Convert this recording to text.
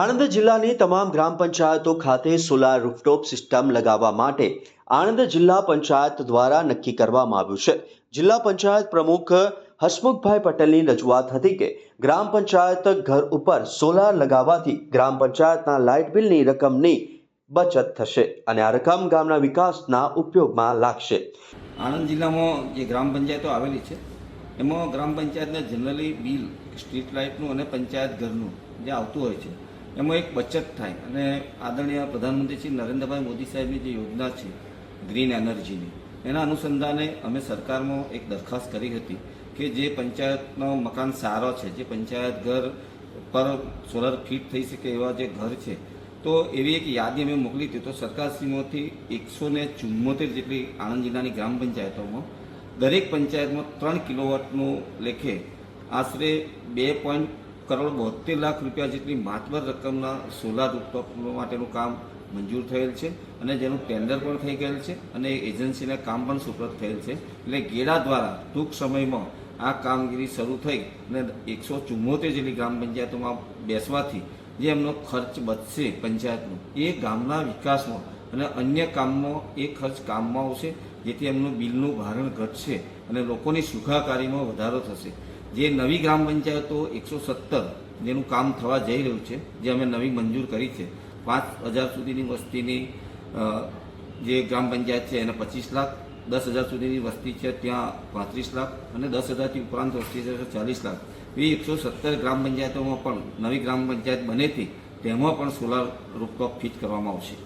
આણંદ જિલ્લાની તમામ ગ્રામ પંચાયતો ખાતે સોલાર રૂફટોપ સિસ્ટમ લગાવવા માટે આણંદ જિલ્લા પંચાયત દ્વારા નક્કી કરવામાં આવ્યું છે. જિલ્લા પંચાયત પ્રમુખ હસમુખભાઈ પટેલની રજૂઆત હતી કે ગ્રામ પંચાયત ઘર ઉપર સોલાર લગાવવાથી ગ્રામ પંચાયતના લાઇટ બિલની રકમની બચત થશે અને આ રકમ ગામના વિકાસના ઉપયોગમાં લાગશે. આણંદ જિલ્લામાં જે ગ્રામ પંચાયતો આવેલી છે, એમાં ગ્રામ પંચાયતને જનરલી બિલ, સ્ટ્રીટ લાઇટનું અને પંચાયત ઘરનું જે આવતું હોય છે એમાં એક બચત થાય અને આદરણીય પ્રધાનમંત્રી શ્રી નરેન્દ્રભાઈ મોદી સાહેબની જે યોજના છે, ગ્રીન એનર્જીની, એના અનુસંધાને અમે સરકારમાં એક દરખાસ્ત કરી હતી કે જે પંચાયતનો મકાન સારો છે, જે પંચાયત ઘર પર સોલર ફિટ થઈ શકે એવા જે ઘર છે, તો એવી એક યાદી અમે મોકલી હતી. તો સરકારશ્રીમાંથી એકસો ને ચુમ્મોતેર જેટલી આણંદ જિલ્લાની ગ્રામ પંચાયતોમાં દરેક પંચાયતમાં ત્રણ કિલોવોટનું લેખે આશરે બે પોઈન્ટ કરોડ બોતેર લાખ રૂપિયા જેટલી માતબર રકમના સોલાર રૂપટોપ માટેનું કામ મંજૂર થયેલ છે અને જેનું ટેન્ડર પણ થઈ ગયેલ છે અને એજન્સીને કામ પણ સુપ્રત થયેલ છે. એટલે ગેડા દ્વારા ટૂંક સમયમાં આ કામગીરી શરૂ થઈ અને એકસો ચુમ્મોતેર જેટલી ગ્રામ પંચાયતોમાં બેસવાથી જે એમનો ખર્ચ બચશે પંચાયતનો, એ ગામના વિકાસમાં અને અન્ય કામમાં એ ખર્ચ કામમાં આવશે, જેથી એમનું બિલનું ભારણ ઘટશે અને લોકોની સુખાકારીમાં વધારો થશે. જે નવી ગ્રામ પંચાયતો એકસો સત્તર જેનું કામ થવા જઈ રહ્યું છે, જે અમે નવી મંજૂર કરી છે, પાંચ હજાર સુધીની વસ્તીની જે ગ્રામ પંચાયત છે એને પચીસ લાખ, દસ હજાર સુધીની વસ્તી છે ત્યાં પાંત્રીસ લાખ અને દસ હજારથી ઉપરાંત વસ્તી છે ચાલીસ લાખ. એવી એકસો સત્તર ગ્રામ પંચાયતોમાં પણ નવી ગ્રામ પંચાયત બનેથી તેમાં પણ સોલાર રૂપટોપ ફિટ કરવામાં આવશે.